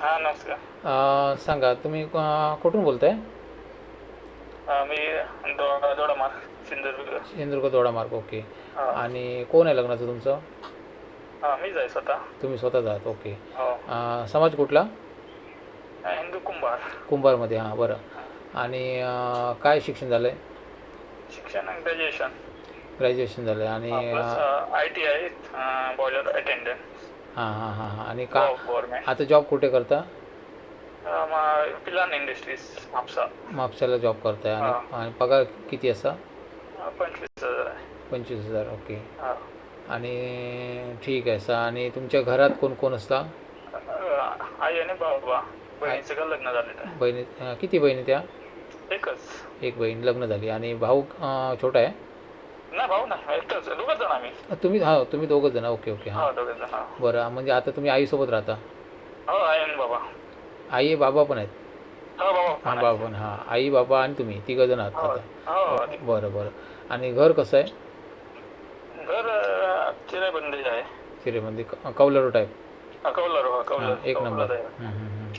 हा नमस्कार. अ, सांगा तुम्ही अ, कुठून बोलताय? मी दो दोडामार सिंधुदुर्ग. सिंधुदुर्ग दोडा मार्ग ओके. हा. आणि कोण आहे लग्नाचं तुमचं? हा मीच आहे स्वतः. तुम्ही स्वतःच आहात ओके. हो. अ, समाज कुठला? हिंदू कुंभार. कुंभारमध्ये हां बरं. आणि अ, काय शिक्षण झालं आहे शिक्षण ग्रॅज्युएशन ग्रॅज्युएशन झालं आहे आणि प्लस आय टी आहे बॉयलर अटेंडंट हां हां हां हां. आणि का गव्हर्नमेंट आता जॉब कुठे करता? पिलान इंडस्ट्रीज हापसा म्हापशाला जॉब करताय. आणि आणि पगार किती असा? पंचवीस हजार आहे. पंचवीस हजार ओके. हा. आणि ठीक आहे सा आणि तुमच्या घरात कोण कोण असता? अ, आई आणि बाबा. बहिणीचं का लग्न झालेलं आहे. बहिणी अ, किती बहिणी त्या? एकच. एक बहीण लग्न झाली. आणि भाऊ अ, छोटा आहे? नाही भाऊ नाही. एकटाच दोघंच जण आम्ही. तुम्ही हा तुम्ही दोघं जण. ओके ओके हां. हो जण हा. बरं म्हणजे आता तुम्ही आईसोबत राहता? हो आणि बाबा. आई बाबा पण आहेत? हो बाबा हां. बाबा पण हां. आई बाबा आणि तुम्ही तिघं जण आहात हो आता. हो बरं बरं आणि घर कसं आहे? घर चिराबंदी आहे. चिरेमध्ये क- कौलारू टाईप हा, कौलार हो कौलार हां एक नंबर.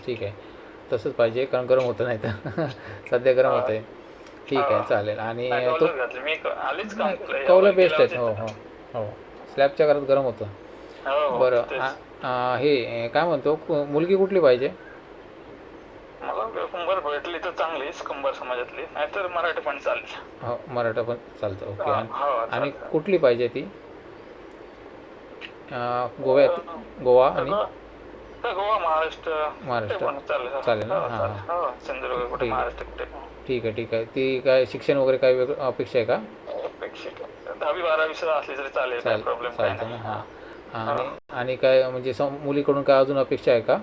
ठीक आहे. तसंच पाहिजे कारण गरम होतं नाही तर. सध्या गरम होतं आहे ठीक आहे चालेल. आणि तो केलं. बेस्ट आहे हो हो हो. स्लॅबच्या घरात गरम होतं. हो, हो, बरं हे काय म्हणतो? मुलगी कुठली पाहिजे? मला कुंभार भेटली तर चांगलीच कुंभार समाजातली. नाहीतर मराठी पण हो मराठा पण चालतं. ओके. आणि हो आणि. कुठली पाहिजे ती? गोव्यात? गोवा आणि गोवा महाराष्ट्र. महाराष्ट्र. चालेल. चालेल ना? हो, सिंधुदुर्ग कुठे. महाराष्ट्र कुठे. ठीक आहे ठीक आहे. ती काय शिक्षण वगैरे काय वेगळं अपेक्षा आहे का? अपेक्षित दहावी बारावी सुद्धा असली तरी चालेल काय चाल प्रॉब्लेम काय चालतं नाही ना. हां. आणि आणि काय म्हणजे सम मुलीकडून काय अजून अपेक्षा आहे का?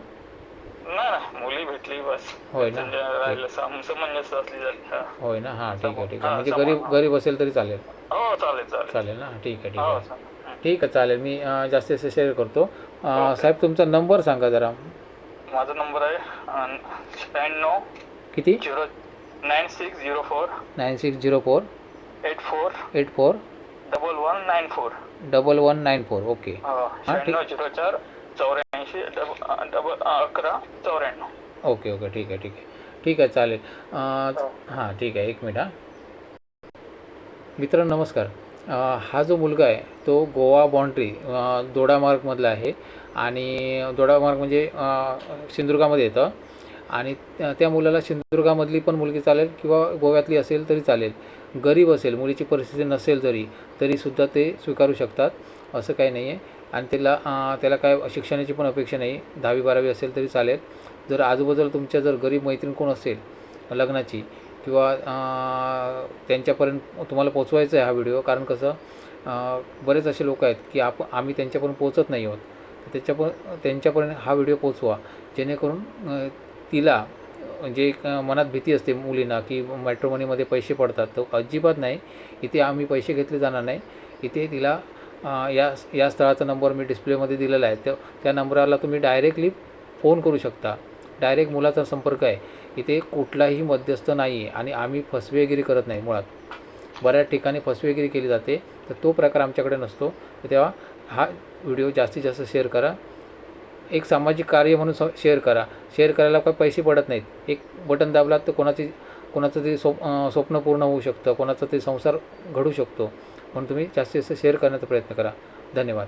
नाही नाही. मुली भेटली बस. होय ना? राहिलं सम- समंजस असली झाली हा. होय ना. हां ठीक आहे ठीक आहे. म्हणजे. गरीब गरीब असेल तरी चालेल. हो चालेल चालेल. चालेल ना. ठीक आहे ठीक हो आहे. चालेल. हं. ठीक आहे चालेल. मी अं, जास्तीत जास्त शेअर करतो. अं, साहेब तुमचा नंबर सांगा जरा. माझा नंबर आहे अं, शहाण्णव किती? Zero nine six zero four nine six zero four eight four eight four double one nine four double one nine four okay. हो, शहाण्णव झिरो चार चौऱ्याऐंशी डबल डबल अकरा चौऱ्याण्णव. ओके ओके ठीक आहे ठीक आहे. ठीक आहे चालेल. अं, हां. ठीक आहे एक मिनिट हां. मित्रांनो नमस्कार. अं, हा जो मुलगा आहे तो गोवा बाँड्री दोडामार्गमधला आहे. आणि दोडामार्ग म्हणजे अं, सिंधुदुर्गामध्ये येतं. आणि त्या त्या मुलाला सिंधुदुर्गामधली पण मुलगी चालेल किंवा गोव्यातली असेल तरी चालेल. गरीब असेल मुलीची परिस्थिती नसेल जरी तरीसुद्धा ते स्वीकारू शकतात असं काही नाही आहे आणि त्याला त्याला काय शिक्षणाची पण अपेक्षा नाही. दहावी बारावी असेल तरी चालेल. जर आजूबाजूला तुमच्या जर गरीब मैत्रीण कोण असेल लग्नाची किंवा त्यांच्यापर्यंत तुम्हाला पोचवायचा आहे हा व्हिडिओ कारण कसं बरेच असे लोक आहेत की आप आम्ही त्यांच्यापर्यंत पोचत नाही आहोत. तर त्यांच्यापर्यंत हा व्हिडिओ पोचवा जेणेकरून तिला म्हणजे एक मनात भीती असते मुलींना की मॅट्रोमनीमध्ये पैसे पडतात. तर अजिबात नाही. इथे आम्ही पैसे घेतले जाणार नाही. इथे तिला या या स्थळाचा नंबर मी डिस्प्लेमध्ये दिलेला आहे. त्या त्या नंबरला तुम्ही डायरेक्टली फोन करू शकता. डायरेक्ट मुलाचा संपर्क आहे. इथे कुठलाही मध्यस्थ नाही आहे आणि आम्ही फसवेगिरी करत नाही मुळात. बऱ्याच ठिकाणी फसवेगिरी केली जाते. तर तो प्रकार आमच्याकडे नसतो. तर तेव्हा हा व्हिडिओ जास्तीत जास्त शेअर करा. एक सामाजिक कार्य म्हणून स शेअर करा. शेअर करायला काही पैसे पडत नाहीत. एक बटन दाबलात तर कोणाची कोणाचं ते स्वप स्वप्न पूर्ण होऊ शकतं. कोणाचा ते संसार घडू शकतो. म्हणून तुम्ही जास्तीत जास्त शेअर करण्याचा प्रयत्न करा. धन्यवाद.